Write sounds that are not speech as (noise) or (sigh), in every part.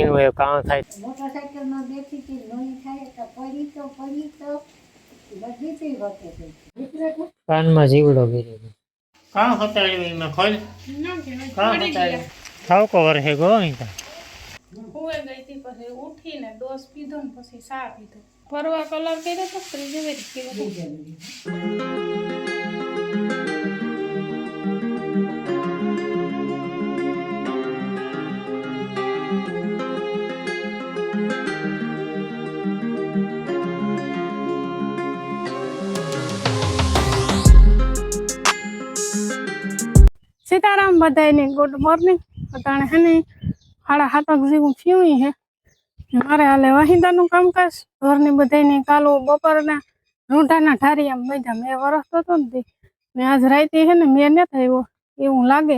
એનું એ કામ થાય. મોટરસાઇકલમાં બેઠી હતી લોહી થાય તો પડી તો પડી તો બધી તે વખતે કાનમાં જીવડો ગીરી કાં કામ હતાડ્યું એમાં ખોલ. કામ હતાડ્યું ઠાવકો વરહે ગો અહીં તો. હુએ ગઈ હતી પછી ઉઠીને ડોસ પીધો ને પછી સા પીધો. ફરવા કલર કર્યો તો ત્રીજી વેરી કર્યો બધાને ગુડ મોર્નિંગ અટાણે હે ને સાડા સાતક જેવું થયું હે મારે હાલે વાહિંદાનું કામકાજ ઘરની બધાને કાલો બપોરના રૂંઢાના ઠારિયા બધા મેં વરસતો હતો ને તે ને આજ રાતે હે ને મેં નથી આવ્યો એવું લાગે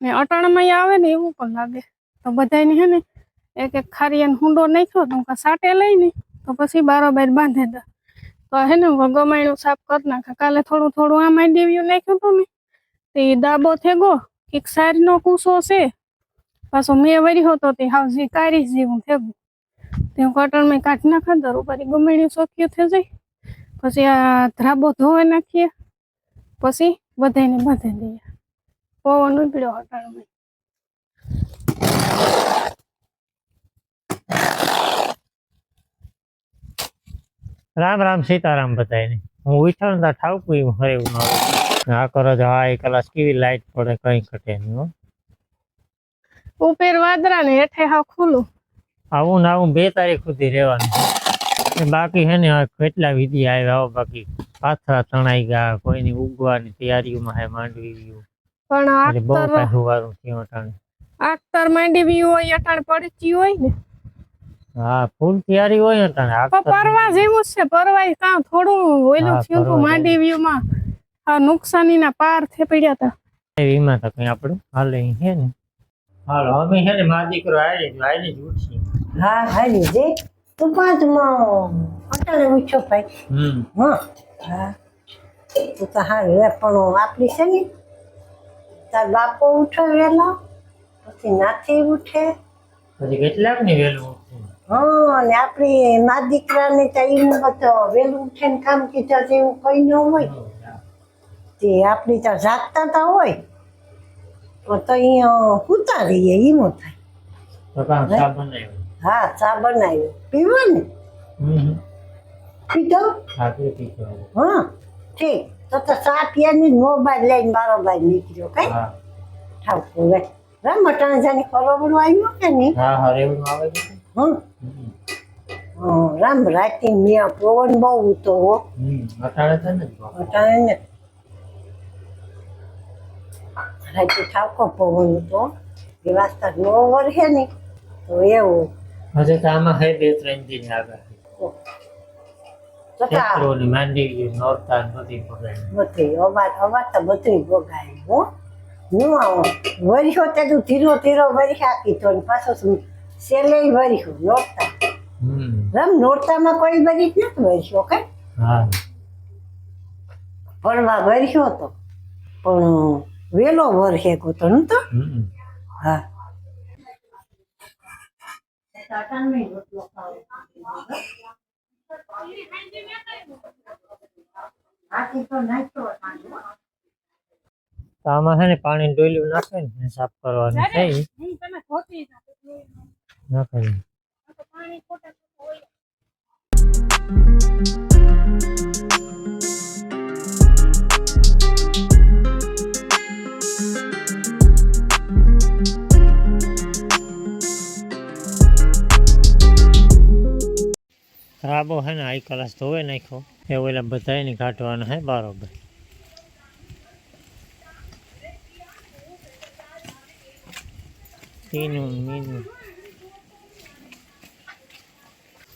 ને અટાણામાં આવે ને એવું પણ લાગે તો બધાને હે ને એક એક ખારિયાનો હુંડો નાખ્યો તો હું સાટે લઈને તો પછી બારોબાર બાંધે દા તો હે ને ગમાણું સાફ કરી નાખે કાલે થોડું થોડું આમાં દેવ્યું નાખ્યું હતું ને તે ડાબો થેગો એક સારીનો કૂસો છે. પાછો મેં વર્યો તો તે હાવ જે કારી જેવું થેગું તે કટર મેં કાઢી નાખે દર ઉપર ગમેણી ચોખ્યું થઈ જાય. પછી આ ધ્રાબો ધોવા નાખીએ. પછી બધાને બાંધી દઈએ. પવન ઉપડ્યો હટાણમાં રામ રામ સીતારામ બધાને હું ને ત્યાં ઠાવકું એવું હરે આ કરો જો હા એક કલાસ કેવી લાઈટ પડે કઈ ઘટે નહીં ઉપર વાદરા ને હેઠે હા ખુલ્લું. આવું ને આવું બે તારીખ સુધી રહેવાનું. બાકી હે ને કેટલા વિધિ આવ્યા આવો બાકી પાથરા તણાઈ ગયા કોઈની ઉગવાની તૈયારીઓમાં હે માંડવી ગયું. પણ બહુ આખતર વારું થયું અટાણે. આખતર માંડી બી હોય અટાણે પડતી હોય ને. હા ફૂલ તૈયારી હોય ને તને. આ પરવા જેવું છે. પરવાય કાં થોડું ઓયલું થયું તો માંડી વ્યુમાં. આ નુકસાનીના પાર થેપડ્યા હતા એમાં તો કઈ આપણું? હાલે હે ને? હાલો અમે છે ને મારા દીકરો આવી જ આવી જ ઉઠી હા હાલી જે. તું પાંચમાં અટલે ઉઠ્યો ભાઈ. હમ. હા. હા. તું તો હારું પણ આપણી છે ને. તાર બાપો ઉઠો વહેલા પછી નાથી ઉઠે. પછી કેટલાક ને ઉઠ્યું હા અને આપણી મા દીકરાને તો એમ તો વહેલું ઉઠીને કામ કીધા જેવું કઈ ન હોય. તે આપણી તો જાગતા તો હોય. તો તો અહીંયા સૂતા રહીએ એમ થાય. હા ચા બનાવ્યો. પીવા ને પીધો? હા ઠીક. તો તો ચા પીવાની મોબાઈલ લઈને બારોબાર નીકળ્યો કઈ? ઠાકુર ઠાવતું રે. રમ બનવા આવ્યું કે નહીં? હા હા રેવું આવે છે. હમ, રામ રાતે મિયા પવન બહુ ઉતો હો. અટાણે છે ને? અટાણે ને. રાતે ઠાવકો પવન ઉતો. એ વાસ્તા નો વરસે ને. તો એવું. હજે તો આમાં હે બે ત્રણ દિન આગળ. તો તા ચૈત્રોની માંડવી નોરતા બધી પકડાય બધી અવાજ અવાજ તો બધું ભોગાય હો. નું આવો. વરિયો તે તું ધીરો ધીરો વરિયા કીધો ને પાછો શું સેલે ભરીશું નોરતા હમ. રમ નોરતામાં કોઈ ભરી જ નથી ભરીશું કઈ હા. ભણવા વરિયો તો. પણ વેલો વરસે તો. નતો હમ. હા. તો આમાં છે ને પાણી ડોલ્યું નાખે ને સાફ કરવાનું છે ઈ. હું તને ખોટી નાખું. નાખે ને. તો પાણી ખોટા ખોટા હોય. રાબો હે ને આઈ કલાસ ધોવે નાખ્યો એ ઓલા બધાય કાઢવાના હે બરોબર તીનું મીનું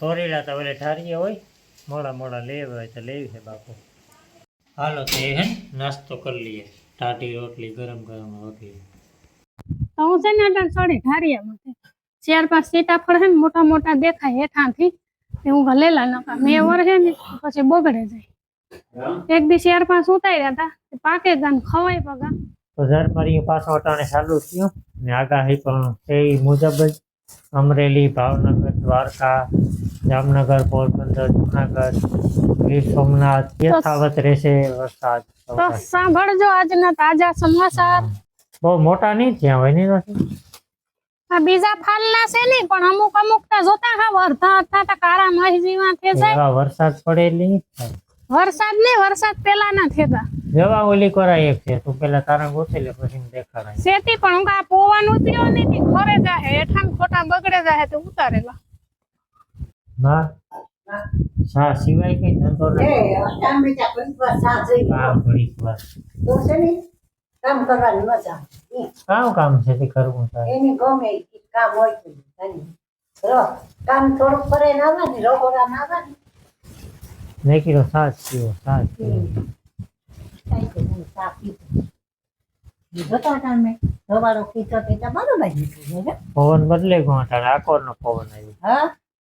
સોરેલા તો ઓલે ઠારીએ હોય મોડા મોડા લેવા હોય તો લેવી છે બાપુ હાલો તો એ હે ને નાસ્તો કરી લઈએ ટાટી રોટલી ગરમ ગરમ રોટલી તો હું છે ને અટાણ ચડી ધારિયામાં ચાર પાંચ સીતાફળ છે ને મોટા મોટા દેખાય હેઠાંથી તે હું ભલેલા નકા મેં વરસે ને પછી બગડે જાય એક દી ચાર પાંચ ઉતાર્યા હતા તે પાકે ગાન ખવાય પગા તો ઝરમરી પાછો અટાણે ચાલુ થયું ને આગાહી પણ તે મુજબ જ અમરેલી ભાવનગર દ્વારકા જામનગર પોરબંદર જુનાગઢ ગીર સોમનાથ યથાવત રહેશે વરસાદ. તો સાંભળજો આજના તાજા સમાચાર. બહુ મોટા નહીં થયા હોય નહીં નથી આ બીજા ફાલના છે નહીં પણ અમુક અમુક તા જોતા હા વર્ધા હતા તા કારા મહી જેવા થઈ જાય વરસાદ પડે એટલે નહીં થાય. વરસાદ નહીં વરસાદ પેલા ના થતા જવા ઓલી કરાય એક છે તું પેલા તારા ગોતી લે પછી દેખાડાય. શેતી પણ હું આ પોવાનું થયો નહીં ખરે જાહે હેઠાં ખોટા બગડે જાહે તો ઉતારેલા. ના સા સિવાય કઈ ધંધો નથી. કામ ઘડીક વાર. તો છે ને કામ કરવાની મજા. કામ કામ છે તે કરવું થાય એની ગમે કામ હોય તો એની. રો કામ થોડુંક કરે ને આવવાની રહોડા ના આવવાની. મેં કીધું સાચ પીવો સાચ પીવો કાંઈ તો હું ચા પીતો. બીજો તો ટામે ધવાડો ખીચો તે તમારો છે પવન બદલે ગયો આકોર નો પવન આવ્યો. હા?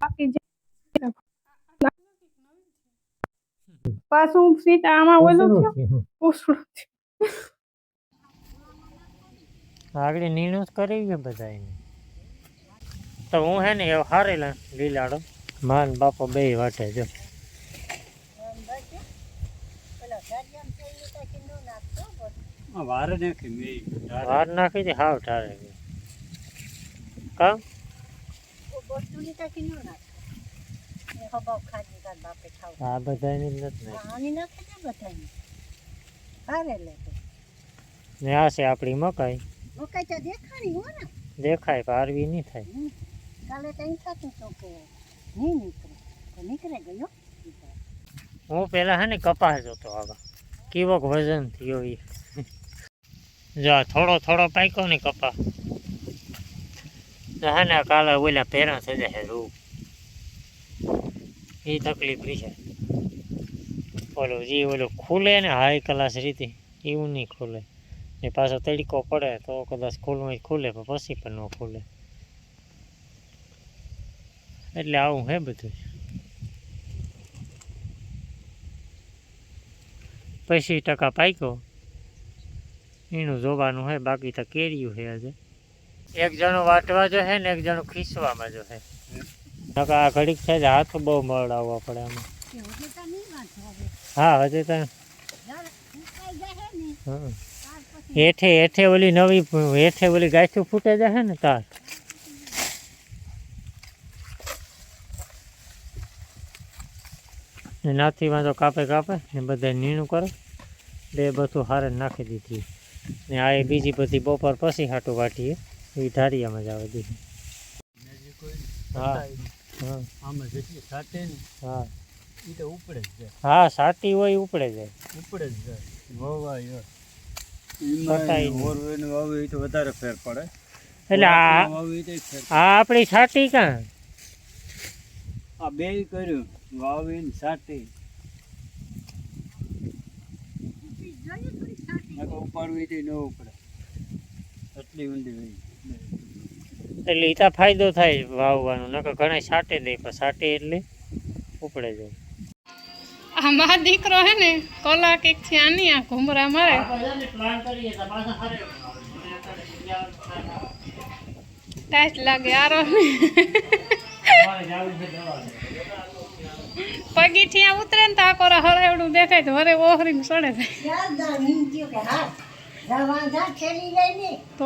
પાકી જાય પાછું સીતા આમાં ઓલું ઉસળું થયું થયું. ઉસળું થયું. આગળ નીણું જ કરી ગયું બધા એને તો હું હે ને એવો હારેલા લીલાડો માન બાપો બે વાટે જો વારે નાખી મેં વાર નાખી દે હાવ ઠારે ગઈ કામ બોટુની કાંઈ ન નાખે. એ હબાવ ખાધી તાર બાપે ખાવ. આ બધા નથી નાખી. આની નાખે ને બધાની. હારે લે ને આ છે આપણી મકાઈ મકાઈ તો દેખાણી હો ને. દેખાય પણ નહીં થાય કાલે તો થતું હતું કે નહીં નીકળે તો નીકળે ગયો હું પેલા હે ને કપાસ જોતો આગળ કેવોક વજન થયો એ (laughs) જો થોડો થોડો પાક્યો ને કપા તો હે ને કાલે ઓલા પહેરા થઈ જાય રૂપ. એ તકલીફ રહી છે ઓલું જે ઓલું ખુલે ને હાઈ ક્લાસ રીતે, એવું નહીં ખુલે. ને પાછો તડકો પડે તો કદાચ ખુલવું ખુલે, પણ પછી પણ ન ખુલે. એટલે આવું હે બધું. પૈસી ટકા પાક્યો. એનું જોવાનું હોય બાકી તો કેર્યું છે આજે. એક જણો વાટવા જો હે ને એક જણો ખીસવામાં જો હે નકા આ ઘડીક છે જ હાથ બહુ મળાવવા પડે આમાં હા હજી તો હં. હેઠે હેઠે ઓલી નવી હેઠે ઓલી ગાયઠું ફૂટે જાય ને તાર ને નાથીમાં તો કાપે કાપે ને બધા નીણું કરે બે બધું હારે નાખી દીધી ને આ એ બીજી બધી બપોર પછી હાટું વાટીએ એ ધારિયામાં જ આવે દીધી. હા સાટે ને હા. એ તો ઉપડે જાય. હા સાટી હોય ઉપડે જાય. ઉપડે જ જાય. વધારે ફેર પડે. એટલે આ આપણી છાટી કાં? આ બે કર્યું. વાવી ને નકર ઉપાડવી તો ન ઉપડે. એટલી ઊંડી હોય એટલે ઈતા ફાયદો થાય વાવવાનો નકર ઘણા સાટે દે પણ સાટે એટલે ઉપડે જાય. આ મારો દીકરો હે ને કલાક એક થી આની આ ઘુમરા મારે ટાઈટ લાગે આરો. પગી થી ઉતરે ને તો આ કોરા હળેવડું દેખાય તો હરે ઓહરી સડે જાય. તો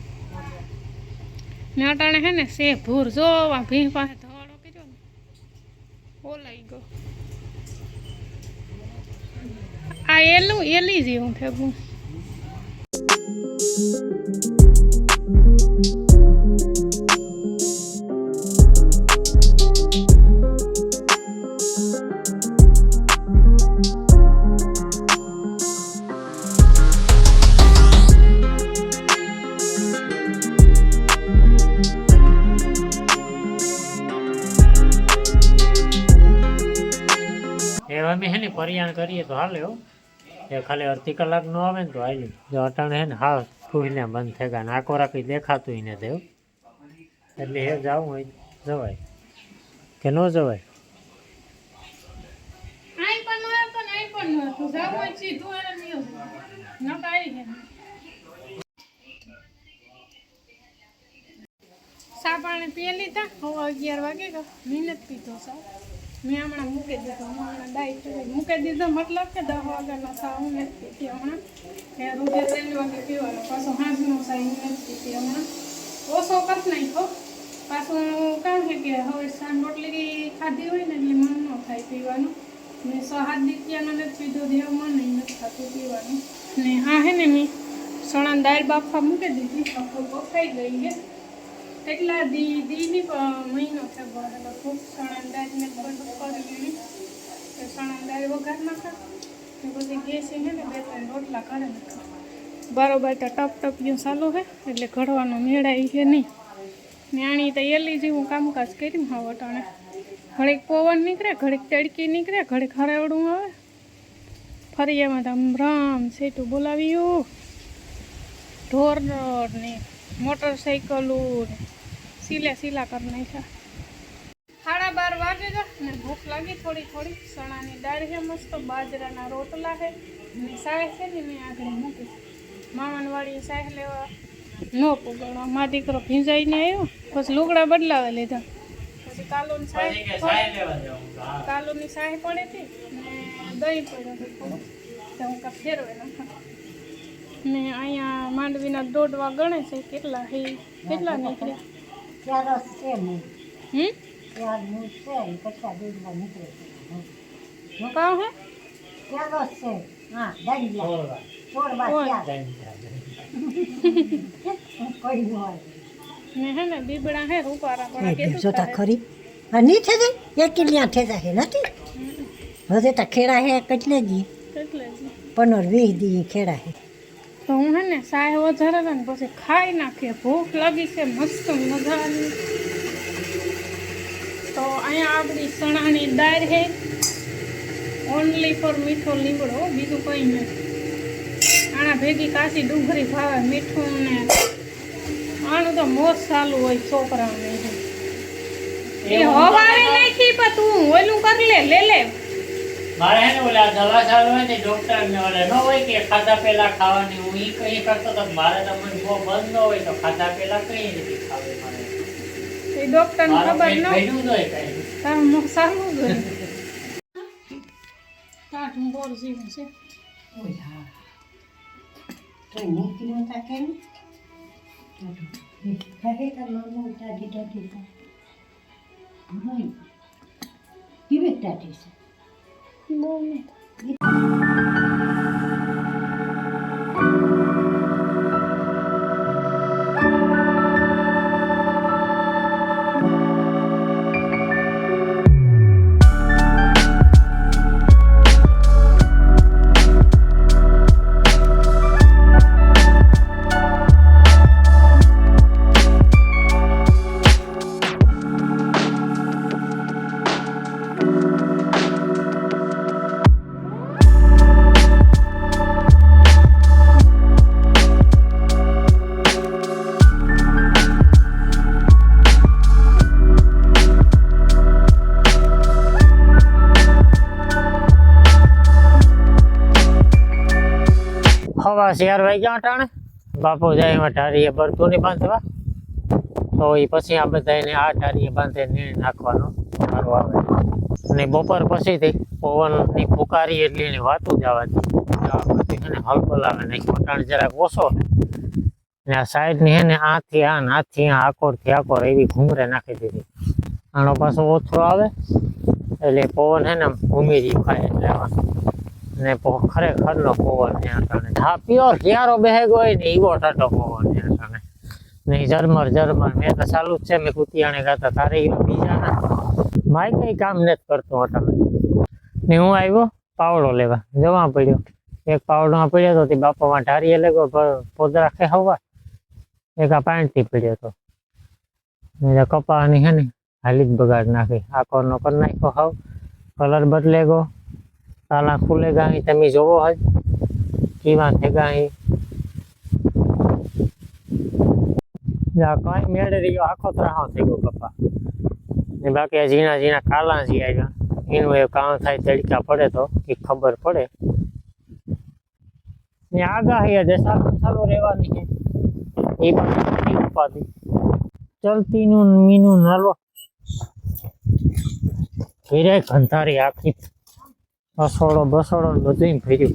ને અટાણે હે ને સે ભૂર જોવા ભીં પાસે ધવાડો કીધો ને. ઓલાઈ ગયો. આ એલું, એલી જેવું ઠેગું પરિયાણ કરીએ તો હાલે એ ખાલી અડધી કલાક નો આવે ને તો હાલી. જો અટાણે હે ને હા ફૂઈને બંધ થઈ ગયા નાકો રાખી દેખાતું ય દેવ એટલે હે જવું હોય. જવાય. કે ન જવાય? નો ને નો ન સા પાણી પી લીધા? હવે અગિયાર વાગે મહેનત પીધો સા મેં હમણાં મૂકી દીધો હું હમણાં ડાયટ મૂકી દીધો મતલબ કે દસ વાગ્યાનો સા હું નથી પીતી હમણાં એ રોજે ત્રણ વાગે પીવાનો પાછો હાંજનો સા હું નથી પીતી હમણાં ઓછો કરી નાખ્યો પાછું કામ છે કે હવે સાંજ રોટલી ખાધી હોય ને એટલે મન ન થાય પીવાનું ને સહાદ દીત્યાનો નથી પીધો દેવ મન નહીં નથી થતું પીવાનું ને હા હે ને મેં સણા દાળ બાફા મૂકી દીધી આખો બફાઈ ગઈ છે કેટલા દી દીની મહિનો છે એટલે ખૂબ સણા બધું કરી તો સણંદાજ વઘાર નાખા ને પછી ગેસ એને ને બે ત્રણ રોટલા કરે બરોબર તો ટપ ટપ જેવું ચાલુ છે એટલે ઘડવાનો મેળાય છે નહીં. ન્યાણી તો એલી જેવું કામકાજ કર્યું હા વટાણે. ઘડીક પવન નીકળે, ઘડીક તડકી નીકળે, ઘડીક હરાવડું આવે. ફરી એમાં તો રામ સેટું બોલાવ્યું. ઢોર ને મોટરસાઇકલું સિલે સિલા કરી નાખ્યા. સાડા બાર વાગે ગયા ને ભૂખ લાગી થોડી થોડી. ચણાની દાળ છે મસ્ત બાજરાના રોટલા છે ને સાય છે ને મેં આગળ મૂકી. મામાનવાળી સાય લેવા નો પુગાડો મા દીકરો ભીંજાઈને આવ્યો પછી લુગડા બદલાવે લીધા. પછી કાલોની સાય. કાલોની સાય પડી હતી ને દહીં પડ્યું હતું. થોડું તો હું કાં ફેરવે નાખા ને અહીંયા માંડવીના દોડવા ગણે છે કેટલા હે કેટલા નીકળ્યા ત્યાં રસ છે નહીં હમ ત્યાં હું છે એ કચ્છા દૂધમાં નીકળે છે શું કામ હે ત્યાં રસ છે હા દાંડિયા છોડવા. છોડવા ઓય. ત્યાં કોઈ ન હોય ને હે ને બીબડા હે રૂપારા પણ આ એ કેટલું જોતા કરે? ખરી હા નહીં થઈ જાય એક કિલિયા થઈ જાય નથી હવે તો ખેડા હે કેટલે દી એટલે જ. પંદર વીસ દી ખેડા હે તો હું હે ને સાય વધારે ને પછી ખાઈ નાખીએ ભૂખ લાગી છે મસ્ત મજાની તો અહીંયા આપણી ચણાની દાળ છે ઓનલી ફોર મીઠો લીમડો બીજું કંઈ નહીં આના ભેગી કાચી ડુંગળી ભાવે મીઠું ને આનું તો મોજ ચાલુ હોય છોકરાઓને એ હવારે નાખી પણ તું ઓલું કરી લે લે લે મારે હે ને ઓલા દવા ચાલુ હોય ને ડોક્ટર ને ઓલા ન હોય કે ખાધા પહેલા ખાવાની હું ઈ કઈ કરતો તો મારે તો મને બહુ બંધ ન હોય તો ખાધા પહેલા કઈ નથી ખાવી મારે? એ ડોક્ટર ને ખબર ન હોય કાંઈ. તારું મુખ સારું જ હોય. હું બોર જેવું છે. ઓય હા. તો નીકળ્યો તા કેમ કહે તો મામો ઉઠા દીધા દીધા કેવી છે? Мовник. નહીં સવા ચાર વાગ્યા અટાણે બાપુ જાય એમાં ઢારીએ બરતું નહીં બાંધવા. તો એ પછી આ બધાને આ ઢારીએ બાંધે નીણ નાખવાનો સારું આવે. અને બપોર પછીથી પવનની પુકારી એટલી એની વાતું જ આ અને છે ને નહીં નાખ્યું જરાક ઓછો ને આ સાઈડની હે ને આથી આ ને આથી આ આકોરથી આકોર એવી ઘૂમરે નાખી દીધી. આનો પાછો ઓછો આવે. એટલે પવન હે ને ઘૂમી ખાય એટલે આમાં. ને પો- ખરેખરનો પવન છે અટાણે હા પ્યોર ક્યારો બેહેગો હોય ને એવો ટાટો પવન છે અટાણે ને ઈ ઝરમર ઝરમર મેં તો ચાલુ જ છે મેં કુતિયાણે ગાતા તારે એવા બીજા ના માય કઈ કામ નથી કરતું અટાણે ને હું આવ્યો પાવડો લેવા જવા પડ્યો એક પાવડોમાં પડ્યો તો તે બાપામાં ઢારીએ લેગો પોદરા ખેહવા એક આ પાણીથી પડ્યો તો ને આ કપાની હે ને હાલી જ બગાડ નાખી આકોરનો કરી નાખ્યો હાવ કલર બદલે ગો તાલા ખુલે ગાહી તમે જોવો હજ કેવા છે ગાહી જા કઈ મેળે રહ્યો આખો ત્રાહો થઈ ગયો કપા ને બાકી આ ઝીણા ઝીણા કાલા જી આવ્યા એનું એ કામ થાય તડકા પડે તો એ ખબર પડે ને આગાહી આજે સારું સારું રહેવાની છે એ પણ મોટી ઉપાધિ ચલતીનું ને મીનું નાલો ઘેરે ગંધારી આખી અસોડો બસોડો ને બધું ફેર્યું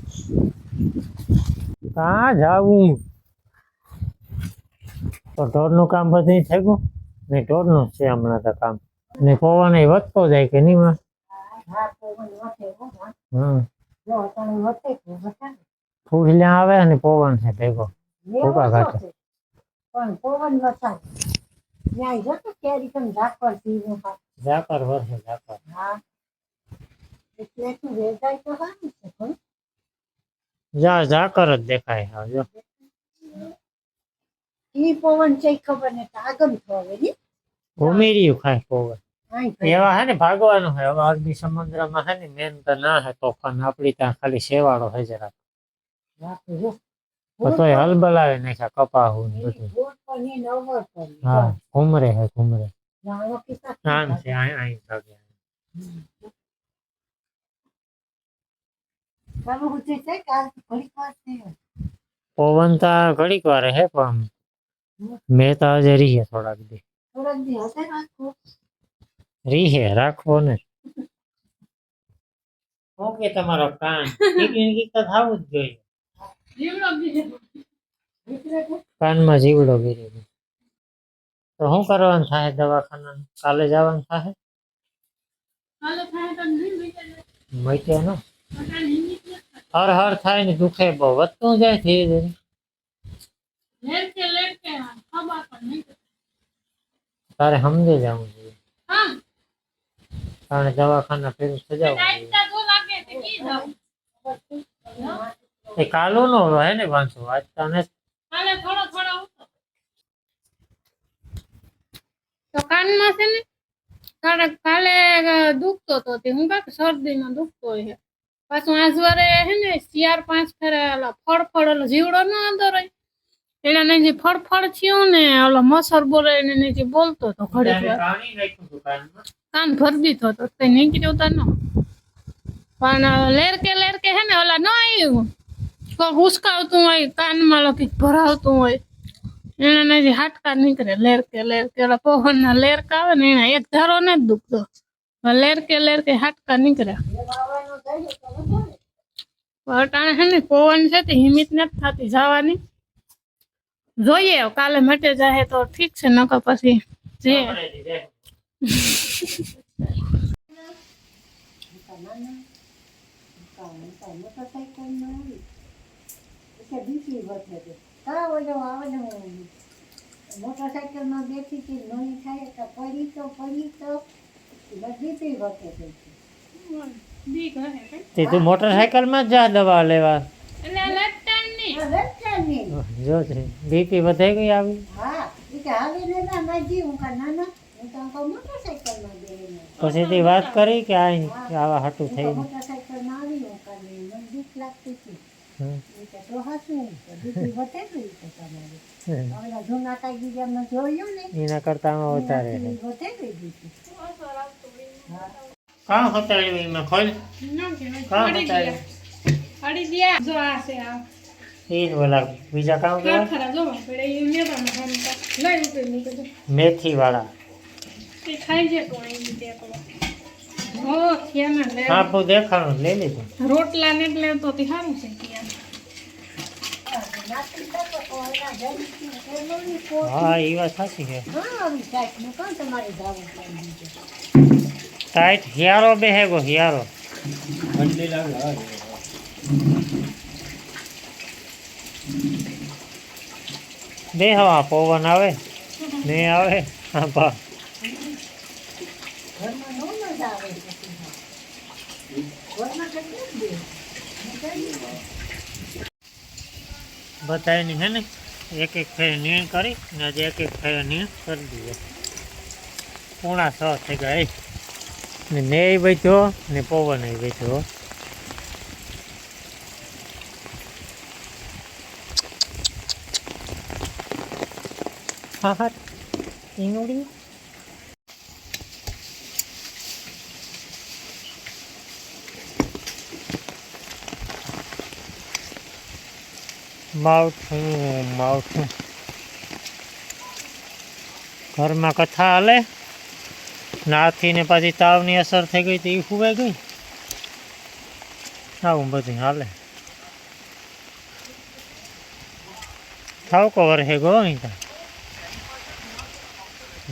કાં જાવું તો ઢોરનું કામ બધું થઈ ગયું ને ઢોરનું જ છે હમણાં તો કામ ને પવન એ વધતો જાય કે નહીં માં હા પવન વધે હો, હા. હમ જો અટાણે વધે તો વધે ને. ફૂલ્યા આવે અને પવન છે ભેગો લેવો ભૂકા તો ઘાટે. છે. પણ પવન વસાય ન્યાય જતો કેરી તમે ઝાકર પીવું હા ઝાકર વરસે ઝાકર હા એટલે તું વેચાય તો સારું છે પણ જા ઝાકર જ દેખાય હવે જો ઈ પવન છે ઈ ખબર ને આગમ થવે ને ઘૂમીર્યું ખાય પવન આઈ ભાઈ. એવા હે ને ભાગવાનું હોય હવે અરબી સમુદ્રમાં હે ને મેન તો ના હે તોફાન આપડી ત્યાં ખાલી શેવાળો હે જરાક બાપરે જો. તો તોય હલબલાવે નાખ્યા કપાહું ને બધું ગોળ પર ને નવર પર ને. હા ઘૂમરે હે ઘૂમરે નાનો કિસ્સા આમ છે અહીં અહીં પવન તો આ ઘડીક વાર હે પણ મેં તો આજે રીહે થોડાક દી થોડાક દી હશે રાખો રીહે રાખવો ને શું કે તમારો કાન કીકી કીક તો થવું જ જોઈએ જીવડો બીજે નીકળે છે કાનમાં જીવડો ગીરી ગયો તો શું કરવાનું થાય દવાખાના કાલે જવાનું થાય કાલે થાય તો નહીં બીજે મટ્યા ને અટાણે હિંમત નથી. હર હર થાય ને દુખે બહુ વધતું જાય ધીરે ધીરે લેટકે લેટકે ખબર પણ નહીં તારે સમજી જવું જોઈએ હા કારણ દવાખાના ફેરું સજાવવું જોઈએ ટાઈટ તો લાગે તે કી જાવ એ કાલો નો હે ને વાંધો આજ તને કાલે થોડો થોડો ઉઠો તો કાનમાં છે ને કાલે કાલે દુખતો તો તે હું કાક શરદીમાં દુખતો હોય છે પાછું આજવારે હે ને ચાર પાંચ ફેરે ઓલો ફળ ફળ ઓલો જીવડો ન અંદર એના નહીં જે ફળ ફળ થયું ને ઓલો મસર બોલે એને નહીં જે બોલતો હતું કાનમાં. કાન ભરી દીધો તો તે નીકળ્યો તો ન. પણ લેરકે લેરકે હે ને ઓલા ન આવ્યું કોક ઉસકાવતું હોય કાનમાં લખી ભરાવતું હોય. એના જે હાટકા નીકળે લેરકે લેરકે. ઓલા પવનના લેરકા આવે ને એના એક ધારો ને જ દુખતો. પણ લેરકે લેરકે હાટકા નીકળે વાવવાનો જાય તો વધે ને. પણ અટાણે હે ને પવન છે તે હિમિત નથી થતી જવાની જોઈએ હવે કાલે મટે જાય તો ઠીક છે નકર પછી જે મોટરસાઇકલમાં આવી એટલે બીજી વધે છે કા ઓલો આવે મોટરસાઇકલમાં બેઠી હતી નોઈ થાય તો પડી તો પડી તો બધી થી વધે છે બીક હે તે તું મોટરસાયકલમાં જ જા દવા લેવા એટલે લટકણ નહીં આ રસ્તા જો છે બીપી વધે ગઈ આવી હા એ કે આવીને ના નાજી હું કા ના ના હું તો અંકો મોટરસાઇકલમાં બેહીને પછી તે વાત કરી કે આ કે આવા હાટું હું તો થઈને મોટરસાઇકલમાં આવી હું કા ને મને બીક લાગતી હતી હમ. એ કે તો હાસું તો બીજી વધે ગઈ તો તમારી હમ. ઓલા જૂના કાગીજામાં જોયું ને એના કરતા આમાં વધારે કાં હતાડ્યું એમાં ખોલ કાં હતાડ્યું અડી ગયા જો આ છે આ એ જ ઓલા બીજા કામ ખરા કરવા ખરા જો મેથી વાળા એ ખાઈ જે એકલો હો ક્યાં લે લઈ લીધું રોટલા ને એટલે તો તે સારું છે હા એ વાત સાચી છે હા આવી સાઈડનું કાં તમારે જવું પડે ટાઈટ હિયારો બેહેગો હિયારો ઠંડી લાગે હા બે હવા પવન આવે ને આવે હા બા ઘરમાં નો મજા આવે પછી. ઘરમાં કેટલું જ દે બધાની હે ને એક એક ફેર નીણ કરી ને આજે એક એક ફેર નીણ કરી દઈએ પૂણા છ થઈ ગયા એ. ને નેય બેઠો ને પવન બેઠો હા હા. ઈનુડી માવઠું માવઠું. ઘરમાં કથા હાલે? નાથી ને પાછી તાવની અસર થઈ ગઈ તો એ ફૂવાઈ ગઈ? આવું બધું હાલે. થાવકો વરહે ગો અહીં તો.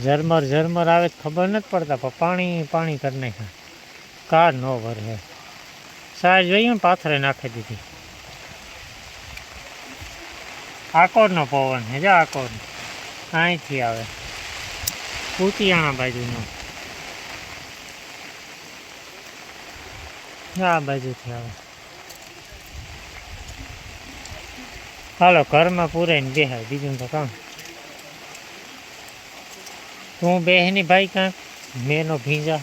ઝરમર ઝરમર આવે ખબર નથી પડતા, પણ પાણી પાણી કરી નાખ્યા. કાર ન ભરે સાર જોઈએ ને પાથરે નાખી દીધી. આકોરનો પવન છે જા આકોર. અહીંથી આવે. કુતિયાણા બાજુનો. આ બાજુથી આવે. હાલો ઘરમાં પૂરાઈને બેહાય. બીજું તો કામ. તું બેહની ભાઈ કાંક? મેનો ભીંજા.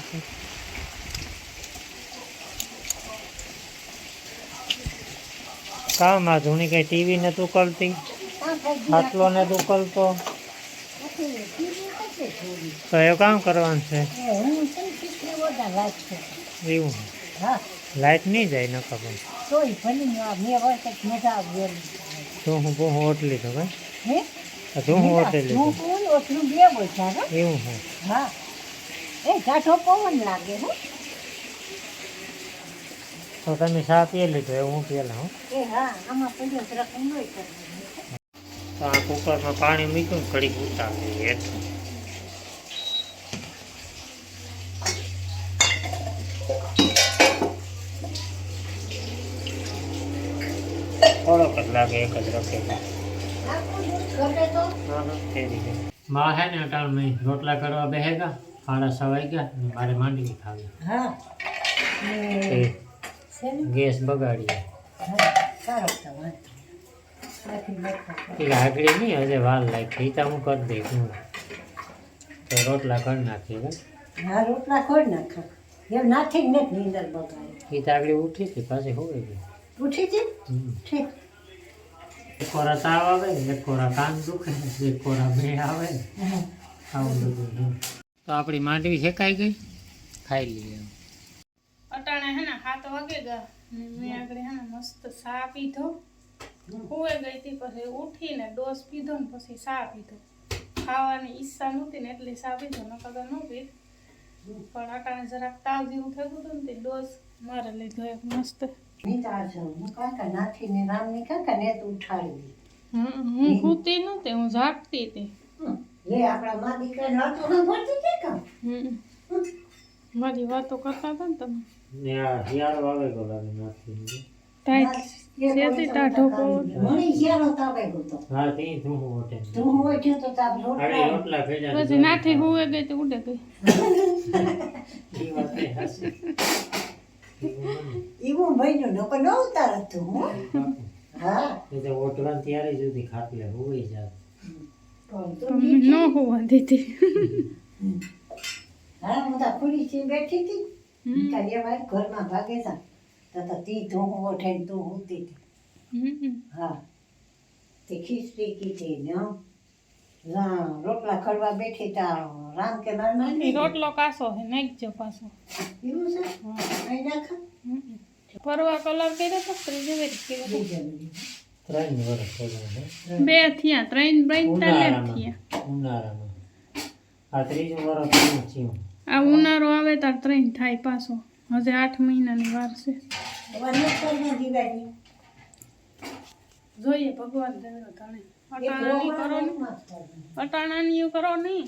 કામ આ ધૂણી કઈ ટીવી ને તું કરતી? આટલો ને તું કરતો? તો એ કામ કરવાનું છે? એવું. હા. લાઈટ નહીં જાય ન ખબર તોય ભલે મેં વખત મજા આવી તું હું બહુ હોટલી તો ભાઈ હે તું હું હોટેલી હું તો કોણ ઓછું બે બોલતા હો એવું છે હા એ કાઠો પવન લાગે હો તો તમે ચા પી લીધો એવું હું પેલા હું એ હા આમાં પડ્યો જરાક ઊંડોય કરવાનો તો આ કુકરમાં પાણી મૂક્યું ને ઘડીક ઉતારી હેઠું થોડોક કલાક એક જ રખેલા માં હે ને અટાણ મેં રોટલા કરવા બેહેગા સાડા છ ગયા ને મારે માંડવી ખાવી. ગેસ બગાડી આગળ નહીં. હજે વાર લાગી એ તો હું કરી દઈશ હું. તો રોટલા કરી નાખીએ બસ. હા રોટલા કરી નાખો. એમ નાખી જ નથી નીંદર બગાડી. એ તો આગળ ઉઠી હતી પાછી હોય ગઈ. ઉઠી છે હમ. ઠીક એક કોરા તાવ આવે ને એક કોરા કાન દુખે ને એક કોરા બે આવે ને હા આવું બધું હમ. તો આપણી માંડવી શેકાઈ ગઈ ખાઈ લઈએ અટાણે હે ને હાથ વાગે ગયા ને મેં આગળ હે ને મસ્ત ચા પીધો હુએ ગઈ હતી પછી ઉઠીને ડોસ પીધો ને પછી ચા પીધો ખાવાની ઈચ્છા નહોતી ને એટલે ચા પીધો નકર તો ન પીધ પણ અટાણે જરાક તાવ જેવું થતું હતું ને તે ડોસ મારે લીધો એક મસ્ત નીતા જાઉં હું કાકા નાથી ને કાકા ને તો ઉઠાડી હું નહોતી હું જાગતી હતી. લે આપણા મા દીકરાને વાતો સાંભળતી હતી કાં હમ. મારી વાતો કરતા હતા ને તમે? ને આ શિયાળો આવે ગયો લાગે નાથી ટાઢો ગયો હા તે તું હોટે તું હોય તો તાપ રોટલા. રોટલા ભેજા પછી નાથી હુએ ગઈ તે ઉડે ગઈ. ઈ વાત. એવું ભાઈનો નકો ન ઉતાર હતો હું. હા. એ તો ઓટવાન ત્યારે સુધી ખાટલે હોય જાય ન હોવા દીધી. (laughs) હા હું તો ખુલી છે બેઠી હતી. કાલે ભાઈ ઘરમાં ભાગે તા તો તો તી તું હું તું હોતી. હતી હા. તે ખીચડી કીધી ને રોટલા ખડવા બેઠી તા રામ કે ઈ રોટલો કાસો હે નાખજો પાછો. એવું છે? અહીં નાખા. પરવા કલર કર્યો તો ત્રીજે વેરી કર્યો બે થયા ત્રણ. ત્રણ તાલે થયા. ઉનાળામાં. આ ત્રીજું વર્ષ થયું આ ઉનાળો આવે તાર ત્રણ થાય પાછો. હજે આઠ મહિનાની વાર છે. જોઈએ ભગવાન દેવડો તાણે. અટાણાની કરો ને અટાણાની કરો નહીં